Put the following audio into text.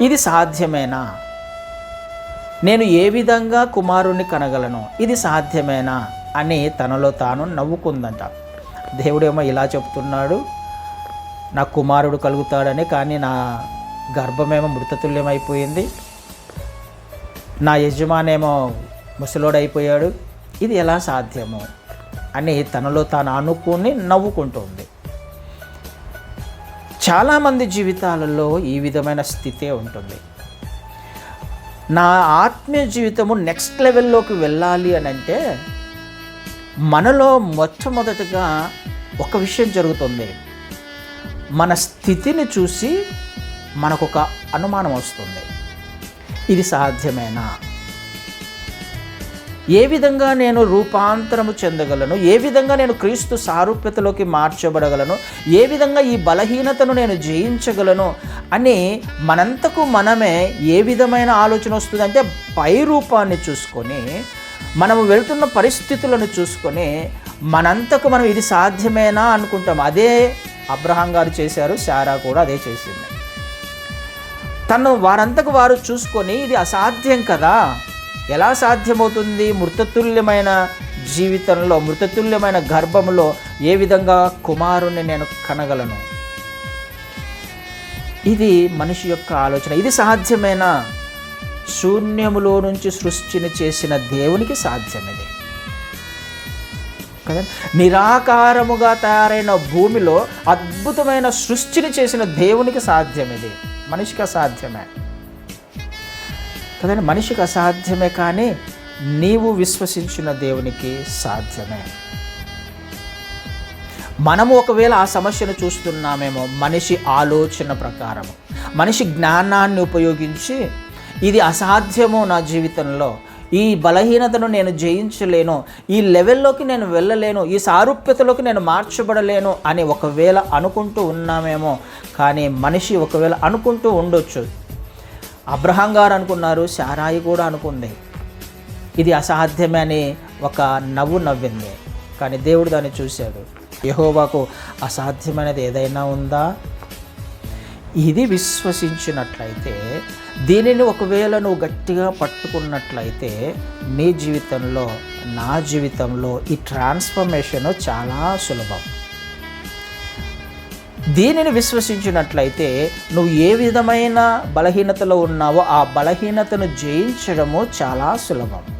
ఇది సాధ్యమేనా? నేను ఏ విధంగా కుమారుణ్ణి కనగలను? ఇది సాధ్యమేనా? అని తనలో తాను నవ్వుకుందంట. దేవుడేమో ఇలా చెప్తున్నాడు. నా కుమారుడు కలుగుతాడని కానీ నా గర్భమేమో మృతతుల్యమైపోయింది. నా యజమానేమో ముసలోడైపోయాడు. ఇది ఎలా సాధ్యము? అని తనలో తాను అనుకుని నవ్వుకుంటుంది. చాలామంది జీవితాలలో ఈ విధమైన స్థితే ఉంటుంది. నా ఆత్మీయ జీవితము నెక్స్ట్ లెవెల్లోకి వెళ్ళాలి అని అంటే మనలో మొట్టమొదటిగా ఒక విషయం జరుగుతుంది. మన స్థితిని చూసి మనకు ఒక అనుమానం వస్తుంది. ఇది సాధ్యమేనా? ఏ విధంగా నేను రూపాంతరము చెందగలను? ఏ విధంగా నేను క్రీస్తు సారూప్యతలోకి మార్చబడగలను? ఏ విధంగా ఈ బలహీనతను నేను జయించగలను? అని మనంతకు మనమే ఏ విధమైన ఆలోచన వస్తుందంటే పై రూపాన్ని చూసుకొని మనము వెళ్తున్న పరిస్థితులను చూసుకొని మనంతకు మనం ఇది సాధ్యమేనా అనుకుంటాం. అదే అబ్రహాం గారు చేశారు శారా కూడా అదే చేసింది. తను వారంతకు వారు చూసుకొని ఇది అసాధ్యం కదా? ఎలా సాధ్యమవుతుంది? మృతతుల్యమైన జీవితంలో మృతతుల్యమైన గర్భంలో ఏ విధంగా కుమారుణ్ణి నేను కనగలను? ఇది మనిషి యొక్క ఆలోచన. ఇది సాధ్యమైన? శూన్యములో నుంచి సృష్టిని చేసిన దేవునికి సాధ్యమిది. కదా? నిరాకారముగా తయారైన భూమిలో అద్భుతమైన సృష్టిని చేసిన దేవునికి సాధ్యమిది. మనిషికి అసాధ్యమే. కదండి మనిషికి అసాధ్యమే కానీ నీవు విశ్వసించిన దేవునికి సాధ్యమే. మనము ఒకవేళ ఆ సమస్యను చూస్తున్నామేమో మనిషి ఆలోచన ప్రకారము మనిషి జ్ఞానాన్ని ఉపయోగించి ఇది అసాధ్యమో నా జీవితంలో ఈ బలహీనతను నేను జయించలేను ఈ లెవెల్లోకి నేను వెళ్ళలేను ఈ సారూప్యతలోకి నేను మార్చబడలేను అని ఒకవేళ అనుకుంటూ ఉన్నామేమో కానీ మనిషి ఒకవేళ అనుకుంటూ ఉండొచ్చు అబ్రహాం గారు అనుకున్నారు శారాయి కూడా అనుకుంది. ఇది అసాధ్యమే అని ఒక నవ్వు నవ్వింది. కానీ దేవుడు దాన్ని చూశాడు. యహోవాకు అసాధ్యమైనది ఏదైనా ఉందా? ఇది విశ్వసించినట్లయితే దీనిని ఒకవేళ నువ్వు గట్టిగా పట్టుకున్నట్లయితే నీ జీవితంలో నా జీవితంలో ఈ ట్రాన్స్ఫర్మేషన్ చాలా సులభం. దీనిని విశ్వసించినట్లయితే నువ్వు ఏ విధమైన బలహీనతలో ఉన్నావో ఆ బలహీనతను జయించడము చాలా సులభం.